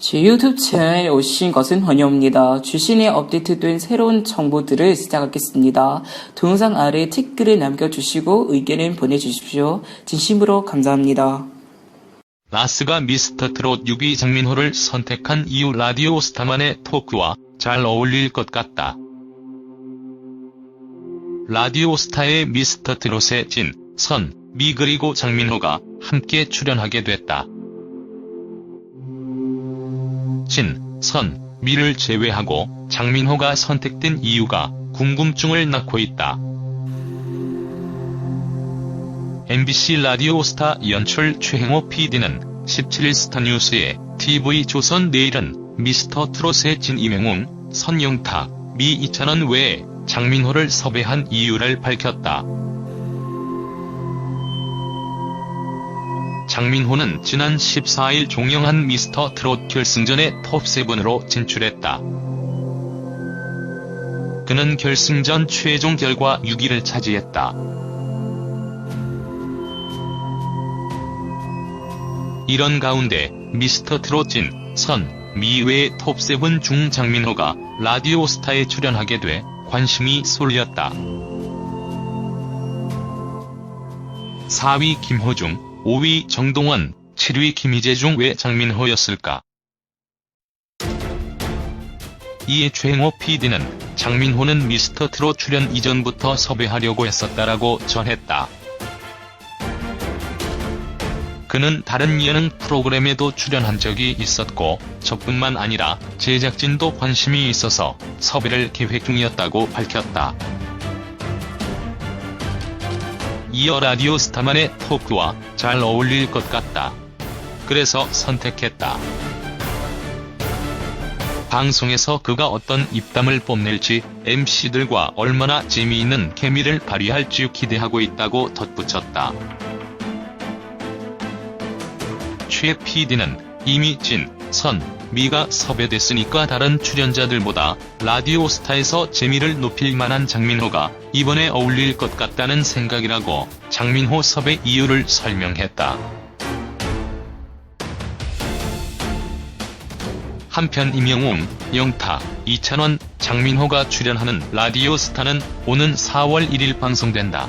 제 유튜브 채널에 오신 것은 환영합니다. 주신에 업데이트된 새로운 정보들을 시작하겠습니다. 동영상 아래 댓글을 남겨주시고 의견을 보내주십시오. 진심으로 감사합니다. 라스가 미스터 트롯 6위 장민호를 선택한 이유 라디오 스타만의 토크와 잘 어울릴 것 같다. 라디오 스타의 미스터 트롯의 진, 선, 미 그리고 장민호가 함께 출연하게 됐다. 진, 선, 미를 제외하고 장민호가 선택된 이유가 궁금증을 낳고 있다. MBC 라디오 스타 연출 최행호 PD는 17일 스타뉴스에 TV조선 내일은 미스터 트롯의 진 이명웅, 선영탁, 미 이찬원 외에 장민호를 섭외한 이유를 밝혔다. 장민호는 지난 14일 종영한 미스터 트롯 결승전에 톱7으로 진출했다. 그는 결승전 최종 결과 6위를 차지했다. 이런 가운데 미스터 트롯 진, 선, 미외 톱7 중 장민호가 라디오 스타에 출연하게 돼 관심이 쏠렸다. 4위 김호중, 5위 정동원, 7위 김희재 중 왜 장민호였을까? 이에 최행호 PD는 장민호는 미스터 트롯 출연 이전부터 섭외하려고 했었다라고 전했다. 그는 다른 예능 프로그램에도 출연한 적이 있었고 저뿐만 아니라 제작진도 관심이 있어서 섭외를 계획 중이었다고 밝혔다. 이어 라디오 스타만의 토크와 잘 어울릴 것 같다. 그래서 선택했다. 방송에서 그가 어떤 입담을 뽐낼지 MC들과 얼마나 재미있는 케미를 발휘할지 기대하고 있다고 덧붙였다. 최 PD는 이미 진, 선, 미가 섭외됐으니까 다른 출연자들보다 라디오 스타에서 재미를 높일 만한 장민호가 이번에 어울릴 것 같다는 생각이라고 장민호 섭외 이유를 설명했다. 한편 임영웅, 영탁, 이찬원, 장민호가 출연하는 라디오 스타는 오는 4월 1일 방송된다.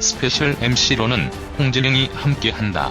스페셜 MC로는 홍진영이 함께한다.